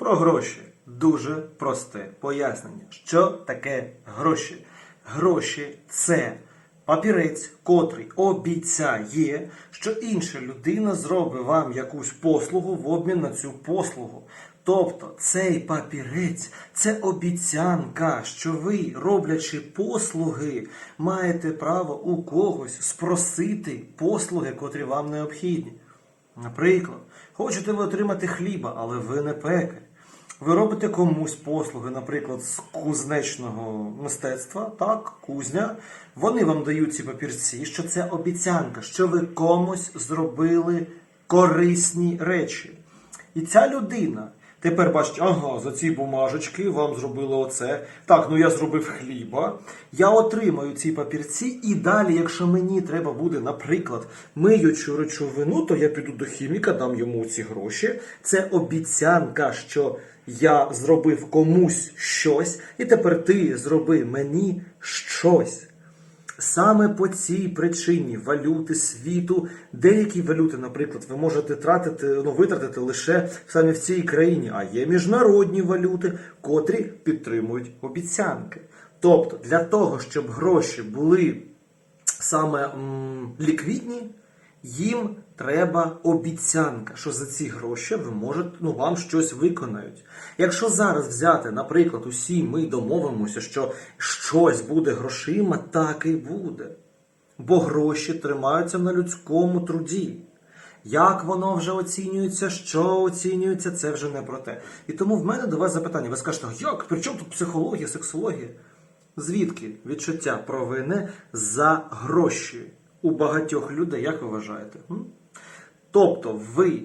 Про гроші дуже просте пояснення. Що таке гроші? Гроші це папірець, котрий обіцяє, що інша людина зробить вам якусь послугу в обмін на цю послугу. Тобто цей папірець це обіцянка, що ви, роблячи послуги, маєте право у когось спросити послуги, котрі вам необхідні. Наприклад, хочете ви отримати хліба, але ви не пекар. Ви робите комусь послуги, наприклад, з кузнечного мистецтва, так, кузня. Вони вам дають ці папірці, що це обіцянка, що ви комусь зробили корисні речі. І ця людина тепер бачить, ага, за ці бумажечки вам зробили оце. Так, ну я зробив хліба. Я отримаю ці папірці, і далі, якщо мені треба буде, наприклад, миючу речовину, то я піду до хіміка, дам йому ці гроші. Це обіцянка, що я зробив комусь щось, і тепер ти зроби мені щось. Саме по цій причині валюти світу, деякі валюти, наприклад, ви можете тратити, ну, витратити лише саме в цій країні, а є міжнародні валюти, котрі підтримують обіцянки. Тобто, для того, щоб гроші були саме м, ліквідні, їм треба обіцянка, що за ці гроші ви можете, ну, вам щось виконають. Якщо зараз взяти, наприклад, усі ми домовимося, що щось буде грошима, так і буде. Бо гроші тримаються на людському труді. Як воно вже оцінюється, що оцінюється, це вже не про те. І тому в мене до вас запитання. Ви скажете, як? При чому тут психологія, сексологія? Звідки відчуття провини за гроші у багатьох людей, як ви вважаєте? Тобто ви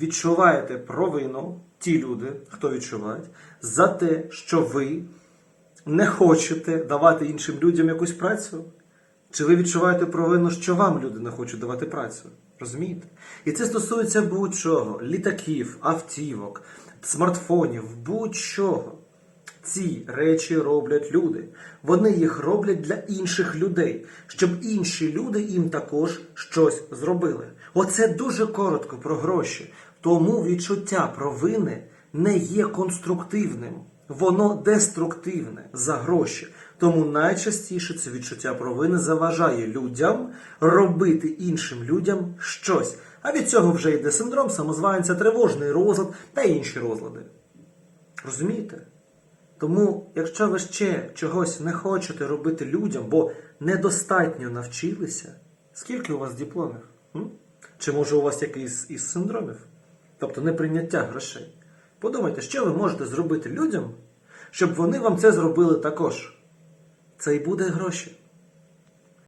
відчуваєте провину, ті люди, хто відчувають, за те, що ви не хочете давати іншим людям якусь працю? Чи ви відчуваєте провину, що вам люди не хочуть давати працю? Розумієте? І це стосується будь-чого: літаків, автівок, смартфонів, будь-чого. Ці речі роблять люди. Вони їх роблять для інших людей, щоб інші люди їм також щось зробили. Оце дуже коротко про гроші. Тому відчуття провини не є конструктивним, воно деструктивне за гроші. Тому найчастіше це відчуття провини заважає людям робити іншим людям щось. А від цього вже йде синдром самозванця, тривожний розлад та інші розлади. Розумієте? Тому, якщо ви ще чогось не хочете робити людям, бо недостатньо навчилися, скільки у вас дипломів? М? Чи може у вас якийсь із синдромів? Тобто неприйняття грошей. Подумайте, що ви можете зробити людям, щоб вони вам це зробили також. Це і буде гроші.